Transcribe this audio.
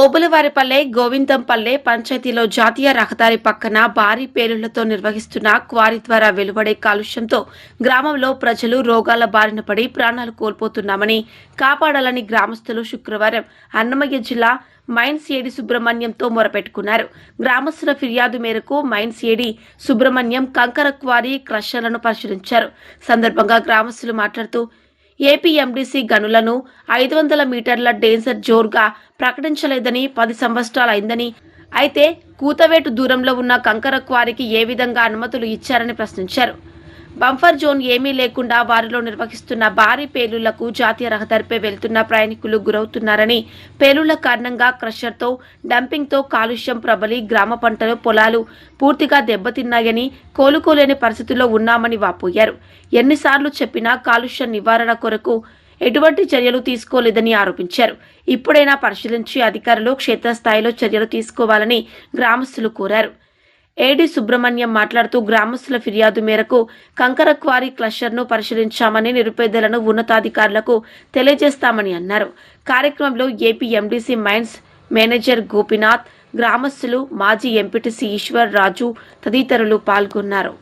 ఓబులవారిపల్లె గోవిందంపల్లె పంచాయతీలో జాతీయ రహదారి పక్కన భారీ పేలుళ్ళతో నిర్వహిస్తున్న క్వారీ ద్వారా వెలువడే కాలుష్యంతో గ్రామంలో ప్రజలు రోగాల బారిన పడి ప్రాణాలు కోల్పోతున్నామని కాపాడాలని గ్రామస్తులు శుక్రవారం అన్నమయ్య జిల్లా మైన్స్ ఏడి సుబ్రహ్మణ్యంతో మొరపెట్టుకున్నారు. గ్రామస్తుల ఫిర్యాదు మేరకు మైన్స్ ఏడి సుబ్రహ్మణ్యం కంకర క్వారీ క్రషర్లను పరిశీలించారు. సందర్భంగా గ్రామస్తులు మాట్లాడుతూ ఏపీఎండీసీ గనులను ఐదు వందల మీటర్ల డేంజర్ జోర్గా ప్రకటించలేదని పది సంవత్సరాలైందని. అయితే కూతవేటు దూరంలో ఉన్న కంకర క్వారీకి ఏ విధంగా అనుమతులు ఇచ్చారని ప్రశ్నించారు. బంఫర్ జోన్ ఏమీ లేకుండా వారిలో నిర్వహిస్తున్న భారీ పేలుళ్ళకు జాతీయ రహదారిపై వెళ్తున్న ప్రయాణికులు గురవుతున్నారని పేలుళ్ళ కారణంగా క్రషర్తో డంపింగ్తో కాలుష్యం ప్రబలి గ్రామ పంటలు పొలాలు పూర్తిగా దెబ్బతిన్నాయని కోలుకోలేని పరిస్థితుల్లో ఉన్నామని వాపోయారు. ఎన్నిసార్లు చెప్పినా కాలుష్య నివారణ కొరకు ఎటువంటి చర్యలు తీసుకోలేదని ఆరోపించారు. ఇప్పుడైనా పరిశీలించి అధికారులు క్షేత్రస్థాయిలో చర్యలు తీసుకోవాలని గ్రామస్తులు కోరారు. ఏడి సుబ్రహ్మణ్యం మాట్లాడుతూ గ్రామస్తుల ఫిర్యాదు మేరకు కంకర క్వారీ క్లస్టర్ను పరిశీలించామని నిరుపేదలను ఉన్నతాధికారులకు తెలియజేస్తామని అన్నారు. కార్యక్రమంలో AP MDC mines manager Gopinath గ్రామస్తులు మాజీ ఎంపీటీసీ ఈశ్వర్ రాజు తదితరులు పాల్గొన్నారు.